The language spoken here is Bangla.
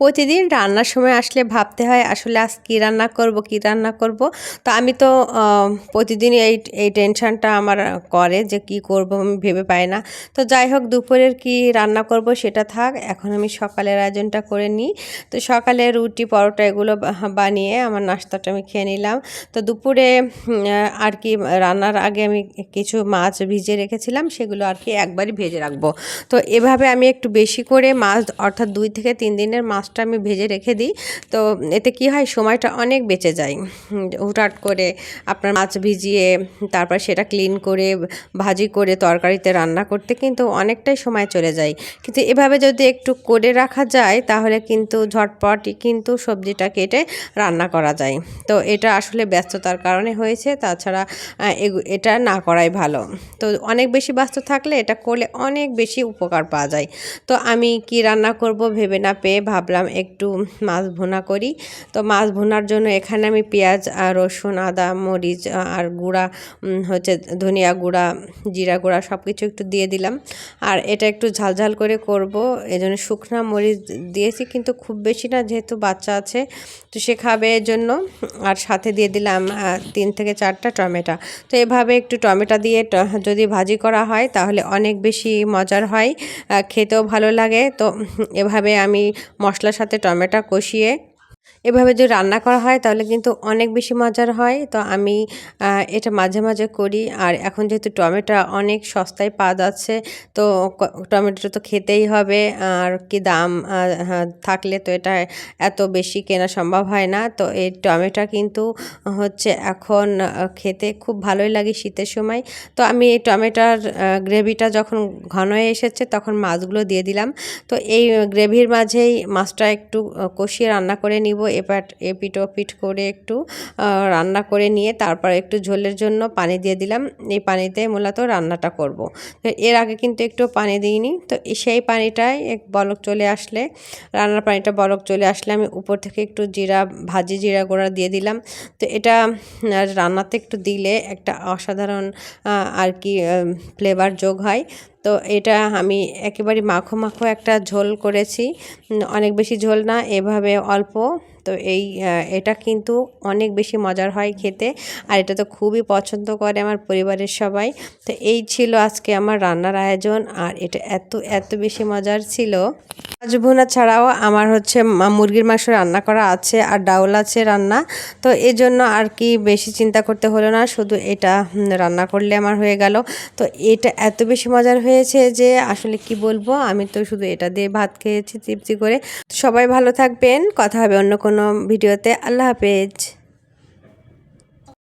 প্রতিদিন রান্নার সময় আসলে ভাবতে হয়, আসলে আজ কী রান্না করব, কী রান্না করব? তো আমি তো প্রতিদিন এই এই টেনশানটা আমার করে যে কি করব আমি ভেবে পাই না। তো যাই হোক, দুপুরের কি রান্না করব সেটা থাক, এখন আমি সকালের আয়োজনটা করে নিই। তো সকালে রুটি, পরোটা এগুলো বানিয়ে আমার নাস্তাটা আমি খেয়ে নিলাম। তো দুপুরে আর কি রান্নার আগে আমি কিছু মাছ ভিজে রেখেছিলাম, সেগুলো আর কি একবারই ভেজে রাখব। তো এভাবে আমি একটু বেশি করে মাছ, অর্থাৎ দুই থেকে তিন দিনের মাছটা আমি ভেজে রেখে দিই। তো এতে কি হয় সময়টা অনেক বেঁচে যায়। হুম, হুটহাট করে আপনার মাছ ভিজিয়ে তারপর সেটা ক্লিন করে ভাজি করে তরকারিতে রান্না করতে কিন্তু অনেকটাই সময় চলে যায়। কিন্তু এভাবে যদি একটু করে রাখা যায় তাহলে কিন্তু ঝটপটই কিন্তু সবজিটা কেটে রান্না করা যায়। তো এটা আসলে ব্যস্ততার কারণে হয়েছে তাছাড়া এটা না করাই ভালো। তো অনেক বেশি ব্যস্ত থাকলে এটা করলে অনেক বেশি উপকার পাওয়া যায়। তো আমি কি রান্না করব ভেবে না পেয়ে ভাবলাম একটু মাছ ভুনা করি। তো মাছ ভুনার জন্য এখানে আমি পেঁয়াজ আর রসুন, আদা, মরিচ আর গুঁড়া হচ্ছে ধনিয়া গুঁড়া, জিরা গুঁড়া সব কিছু একটু দিয়ে দিলাম। আর এটা একটু ঝালঝাল করে করব এই জন্য শুকনা মরিচ দিয়েছি, কিন্তু খুব বেশি না, যেহেতু বাচ্চা আছে, তো সে খাবে এর জন্য আর সাথে দিয়ে দিলাম তিন থেকে চারটা টমেটো। তো এভাবে একটু টমেটো দিয়ে যদি ভাজি করা হয়, তাহলে অনেক বেশি মজার হয় খেতেও ভালো লাগে। তো এভাবে আমি মশলার সাথে টমেটো কষিয়ে এভাবে যদি রান্না করা হয়, তাহলে কিন্তু অনেক বেশি মজার হয়। তো আমি এটা মাঝে মাঝে করি। আর এখন যেহেতু টমেটো অনেক সস্তায় পাওয়া যাচ্ছে, তো টমেটো তো খেতেই হবে। আর কি দাম থাকলে তো এটা এত বেশি কেনা সম্ভব হয় না। তো এই টমেটো কিন্তু হচ্ছে এখন খেতে খুব ভালোই লাগে শীতের সময়। তো আমি এই টমেটোর গ্রেভিটা যখন ঘন হয়ে এসেছে, তখন মাছগুলো দিয়ে দিলাম। তো এই গ্রেভির মাঝেই মাছটা একটু কষিয়ে রান্না করে নিব। এপাট এপিট ওপিট করে একটু রান্না করে নিয়ে তারপর একটু ঝোলের জন্য পানি দিয়ে দিলাম। এই পানিতে মূলত রান্নাটা করব। এর আগে কিন্তু একটু পানি দিইনি। তো সেই পানিটাই এক বলক চলে আসলে, রান্নার পানিটা বলক চলে আসলে আমি উপর থেকে একটু জিরা, ভাজি জিরা গুঁড়া দিয়ে দিলাম। তো এটা রান্নাতে একটু দিলে একটা অসাধারণ আর কি ফ্লেভার যোগ হয়। তো এটা আমি একেবারে মাখো মাখো একটা ঝোল করেছি। অনেক বেশি ঝোল না, এভাবে অল্প। তো এই এটা কিন্তু অনেক বেশি মজার হয় খেতে। আর এটা তো খুবই পছন্দ করে আমার পরিবারের সবাই। তো এই ছিল আজকে আমার রান্নার আয়োজন, আর এটা এত এত বেশি মজার ছিল। ভুনা ছাড়াও আমার হচ্ছে মুরগির মাংস রান্না করা আছে আর ডাউল আছে রান্না। তো এই জন্য আর কি বেশি চিন্তা করতে হলো না, শুধু এটা রান্না করলে আমার হয়ে গেল। তো এটা এত বেশি মজার হয়েছে যে আসলে কি বলব? আমি তো শুধু এটা দিয়ে ভাত খেয়েছি, তৃপ্তি করে। সবাই ভালো থাকবেন। কথা হবে অন্য কোনো ভিডিওতে। আল্লাহ হাফেজ।